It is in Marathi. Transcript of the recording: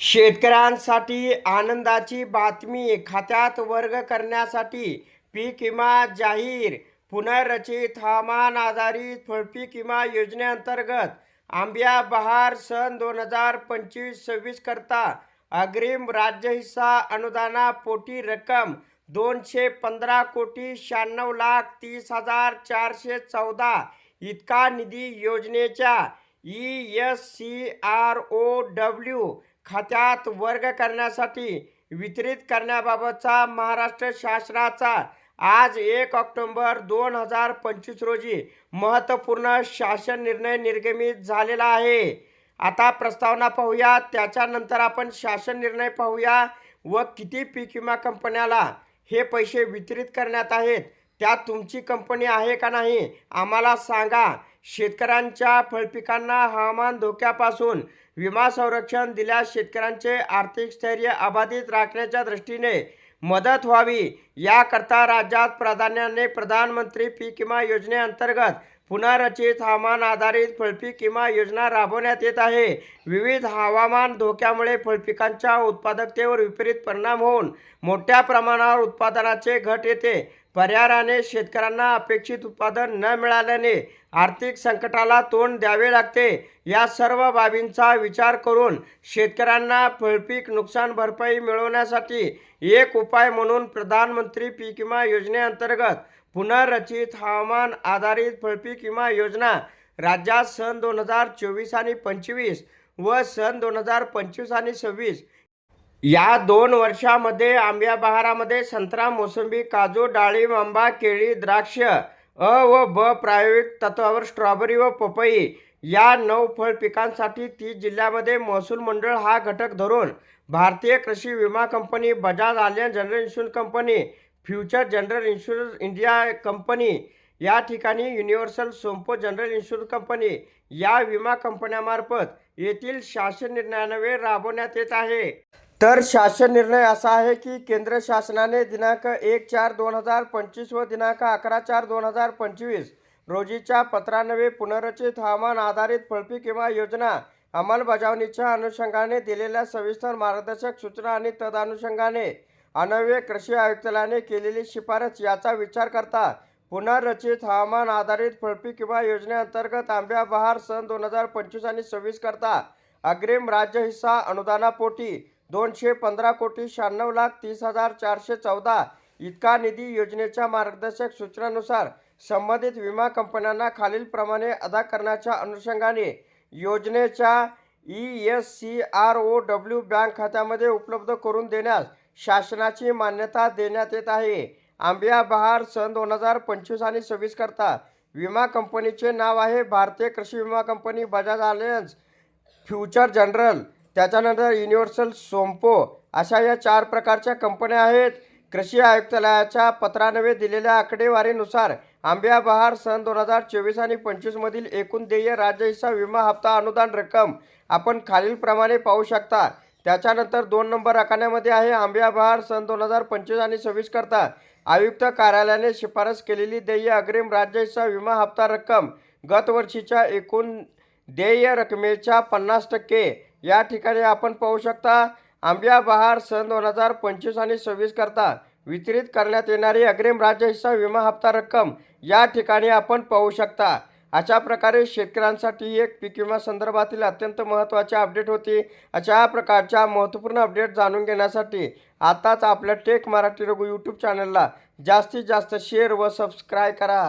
शेतकऱ्यांसाठी आनंदाची बातमी खात्यात वर्ग करण्यासाठी पीक विमा जाहीर पुनर्रचित हवामान आधारित फळपीक विमा योजनेअंतर्गत आंब्या बहार सन दोन हजार पंचवीस सव्वीस करता अग्रिम राज्य हिस्सा अनुदानापोटी रक्कम दोनशे पंधरा कोटी शहाण्णव लाख तीस हजार चारशे चौदा इतका निधी योजनेच्या E S C R O W खात्यात वर्ग करण्यासाठी वितरित करण्याबाबतचा महाराष्ट्र शासनाचा आज एक ऑक्टोंबर दोन हजार पंचवीस रोजी महत्त्वपूर्ण शासन निर्णय निर्गमित झालेला आहे. आता प्रस्तावना पाहूया. त्याच्यानंतर आपण शासन निर्णय पाहूया व किती पीक विमा कंपन्याला हे पैसे वितरित करण्यात आहेत त्यात तुमची कंपनी आहे का नाही आम्हाला सांगा. शेतकऱ्यांच्या फळपिकांना हवामान धोक्यापासून विमा संरक्षण दिल्यास शेतकऱ्यांचे आर्थिक स्थैर्य अबाधित राखण्याच्या दृष्टीने मदत व्हावी. याकरता राज्यात प्राधान्याने प्रधानमंत्री पीक विमा योजनेअंतर्गत पुनर्रचित हवामान आधारित फळपीक विमा योजना राबवण्यात येत आहे. विविध हवामान धोक्यामुळे फळपिकांच्या उत्पादकतेवर विपरीत परिणाम होऊन मोठ्या प्रमाणावर उत्पादनाचे घट येते. पर्यायाने शेतकऱ्यांना अपेक्षित उत्पादन न मिळाल्याने आर्थिक संकटाला तोंड द्यावे लागते. या सर्व बाबींचा विचार करून शेतकऱ्यांना फळपीक नुकसान भरपाई मिळवण्यासाठी एक उपाय म्हणून प्रधानमंत्री पीक विमा योजनेअंतर्गत पुनर्रचित हवामान आधारित फळपीक विमा योजना राज्यात सन दोन हजार चोवीस आणि पंचवीस व सन दोन हजार पंचवीस आणि सव्वीस या दोन वर्षामध्ये आंब्या बहारामध्ये संत्रा मोसंबी काजू डाळिंब आंबा केळी द्राक्ष अ व ब प्रायोगिक तत्वावर स्ट्रॉबेरी व पपई या नऊ फळ पिकांसाठी तीस जिल्ह्यामध्ये महसूल मंडळ हा घटक धरून भारतीय कृषी विमा company Bajaj Allianz general insurance company future general insurance India company या ठिकाणी universal Sompo general insurance company या विमा कंपन्यामार्फत येथील शासन निर्णयान्वये राबवण्यात येत आहे. तर शासन निर्णय असा आहे की केंद्र शासनाने दिनांक एक चार दोन हजार पंचवीस व दिनांक अकरा चार दोन हजार पंचवीस रोजीच्या पत्रान्वये पुनर्रचित हवामान आधारित फळपीक विमा योजना अंमलबजावणीच्या अनुषंगाने दिलेल्या सविस्तर मार्गदर्शक सूचना आणि तदनुषंगाने अन्वये कृषी आयुक्तालयाने केलेली शिफारस याचा विचार करता पुनर्रचित हवामान आधारित फळपीक विमा योजनेअंतर्गत आंब्या बहार सन दोन हजार पंचवीस आणि सव्वीस करता अग्रिम राज्य हिस्सा अनुदानापोटी दोनशे पंधरा कोटी शहाण्णव लाख तीस हजार चारशे चौदा इतका निधी योजनेच्या मार्गदर्शक सूचनानुसार संबंधित विमा कंपन्यांना खालीलप्रमाणे अदा करण्याच्या अनुषंगाने योजनेच्या E S C R O W bank खात्यामध्ये उपलब्ध करून देण्यास शासनाची मान्यता देण्यात येत आहे. आंबिया बहार सन दोन हजार पंचवीस आणि सव्वीस करता विमा कंपनीचे नाव आहे भारतीय कृषी विमा company Bajaj Allianz future general त्याच्यानंतर युनिव्हर्सल सोम्पो अशा या चार प्रकारच्या कंपन्या आहेत. कृषी आयुक्तालयाच्या पत्रानवे दिलेल्या आकडेवारीनुसार आंब्या बहार सन दोन हजार चोवीस आणि पंचवीसमधील एकूण देय राज्य हिस्सा विमा हप्ता अनुदान रक्कम आपण खालीलप्रमाणे पाहू शकता. त्याच्यानंतर दोन नंबर आखाण्यामध्ये आहे. आंब्या बहार सन दोन हजार पंचवीस आणि सव्वीस करता आयुक्त कार्यालयाने शिफारस केलेली देय अग्रिम राज्य हिस्सा विमा हप्ता रक्कम गतवर्षीच्या एकूण देय रकमेच्या पन्नास टक्के या ठिकाणी आपण पाहू शकता आंब्या बहार सन दोन हजार पंचवीस आणि सव्वीस करता वितरित करण्यात येणारी अग्रिम राज्य हिस्सा विमा हप्ता रक्कम या ठिकाणी आपण पाहू शकता. अशा प्रकारे शेतकऱ्यांसाठी एक पीक विमा संदर्भातील अत्यंत महत्त्वाचे अपडेट होती. अशा प्रकारच्या महत्त्वपूर्ण अपडेट जाणून घेण्यासाठी आताच आपल्या टेक मराठी रघु यूट्यूब चॅनलला जास्तीत जास्त शेअर व सबस्क्राईब करा.